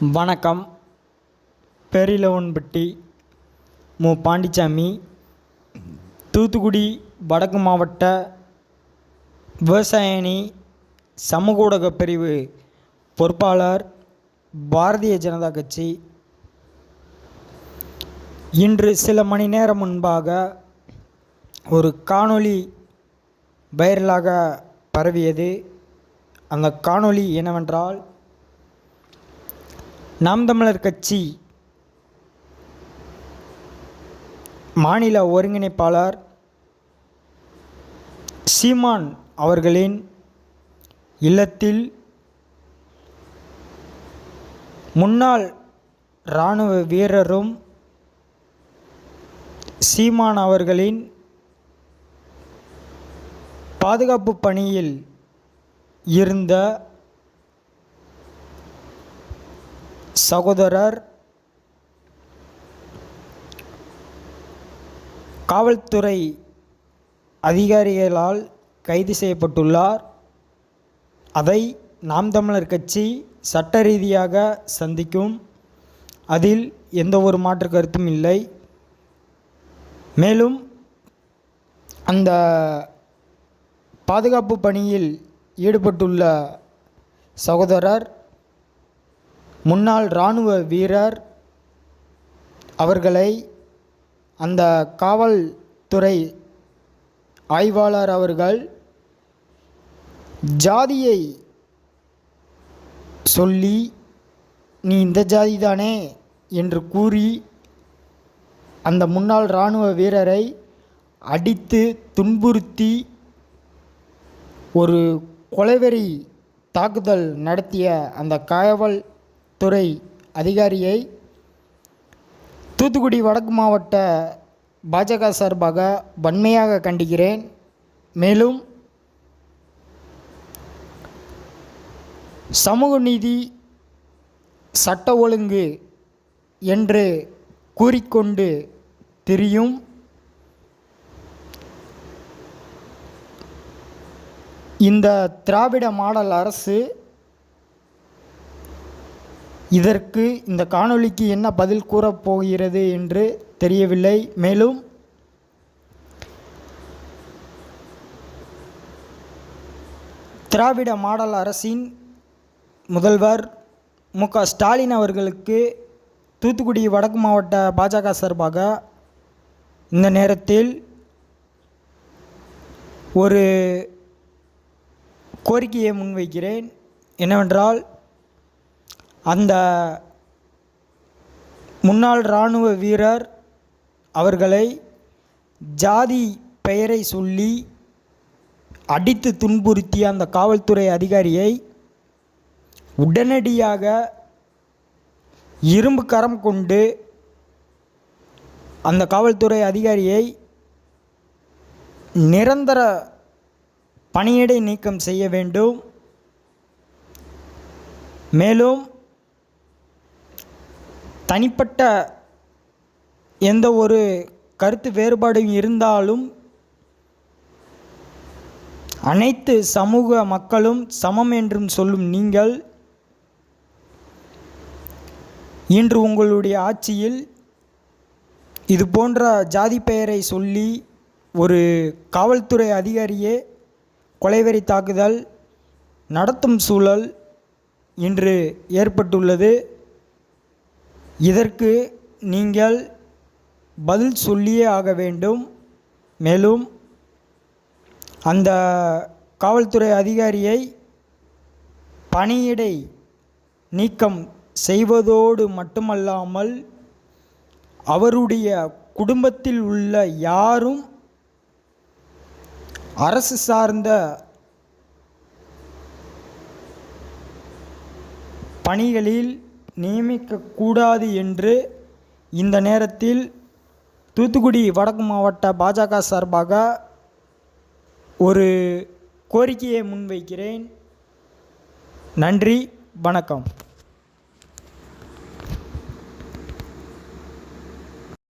வணக்கம். பெரிலவன்பட்டி மு. பாண்டிச்சாமி தூத்துக்குடி வடக்கு மாவட்ட விவசாயணி சமூக ஊடக பிரிவு பொறுப்பாளர் பாரதிய ஜனதா கட்சி. இன்று சில மணி நேரம் முன்பாக ஒரு காணொளி வைரலாக பரவியது. அந்த காணொளி என்னவென்றால் நாம் தமிழர் கட்சி மாநில ஒருங்கிணைப்பாளர் சீமான் அவர்களின் இல்லத்தில் முன்னாள் இராணுவ வீரரும் சீமான் அவர்களின் பாதுகாப்பு பணியில் இருந்த சகோதரர் காவல்துறை அதிகாரிகளால் கைது செய்யப்பட்டுள்ளார். அதை நாம் தமிழர் கட்சி சட்ட ரீதியாக சந்திக்கும். அதில் எந்த ஒரு மாற்று கருத்தும் இல்லை. மேலும் அந்த பாதுகாப்பு பணியில் ஈடுபட்டுள்ள சகோதரர் முன்னாள் இராணுவ வீரர் அவர்களை அந்த காவல்துறை ஆய்வாளர் அவர்கள் ஜாதியை சொல்லி நீ இந்த ஜாதி தானே என்று கூறி அந்த முன்னாள் இராணுவ வீரரை அடித்து துன்புறுத்தி ஒரு கொலைவெறி தாக்குதல் நடத்திய அந்த காவல் துறை அதிகாரியை தூத்துக்குடி வடக்கு மாவட்ட பாஜக சார்பாக வன்மையாக கண்டிக்கிறேன். மேலும் சமூக நீதி சட்ட ஒழுங்கு என்று கூறிக்கொண்டு திரியும். இந்த திராவிட மாடல் அரசு இதற்கு இந்த காணொளிக்கு என்ன பதில் கூறப்போகிறது என்று தெரியவில்லை. மேலும் திராவிட மாடல் அரசின் முதல்வர் மு. க. ஸ்டாலின் அவர்களுக்கு தூத்துக்குடி வடக்கு மாவட்ட பாஜக சார்பாக இந்த நேரத்தில் ஒரு கோரிக்கையை முன்வைக்கிறேன். என்னவென்றால் அந்த முன்னாள் இராணுவ வீரர் அவர்களை ஜாதி பெயரை சொல்லி அடித்து துன்புறுத்திய அந்த காவல்துறை அதிகாரியை உடனடியாக இரும்பு கரம் கொண்டு அந்த காவல்துறை அதிகாரியை நிரந்தர பணியிடை நீக்கம் செய்ய வேண்டும். மேலும் தனிப்பட்ட எந்த ஒரு கருத்து வேறுபாடும் இருந்தாலும் அனைத்து சமூக மக்களும் சமம் என்றும் சொல்லும் நீங்கள் இன்று உங்களுடைய ஆட்சியில் இது போன்ற ஜாதி பெயரை சொல்லி ஒரு காவல்துறை அதிகாரியே கொலைவெறி தாக்குதல் நடத்தும் சூழல் இன்று ஏற்பட்டுள்ளது. இதற்கு நீங்கள் பதில் சொல்லியே ஆக வேண்டும். மேலும் அந்த காவல்துறை அதிகாரியை பணியிடை நீக்கம் செய்வதோடு மட்டுமல்லாமல் அவருடைய குடும்பத்தில் உள்ள யாரும் அரசு சார்ந்த பணிகளில் நியமிக்கக்கூடாது என்று இந்த நேரத்தில் தூத்துக்குடி வடக்கு மாவட்ட பாஜக சார்பாக ஒரு கோரிக்கையை முன்வைக்கிறேன். நன்றி வணக்கம்.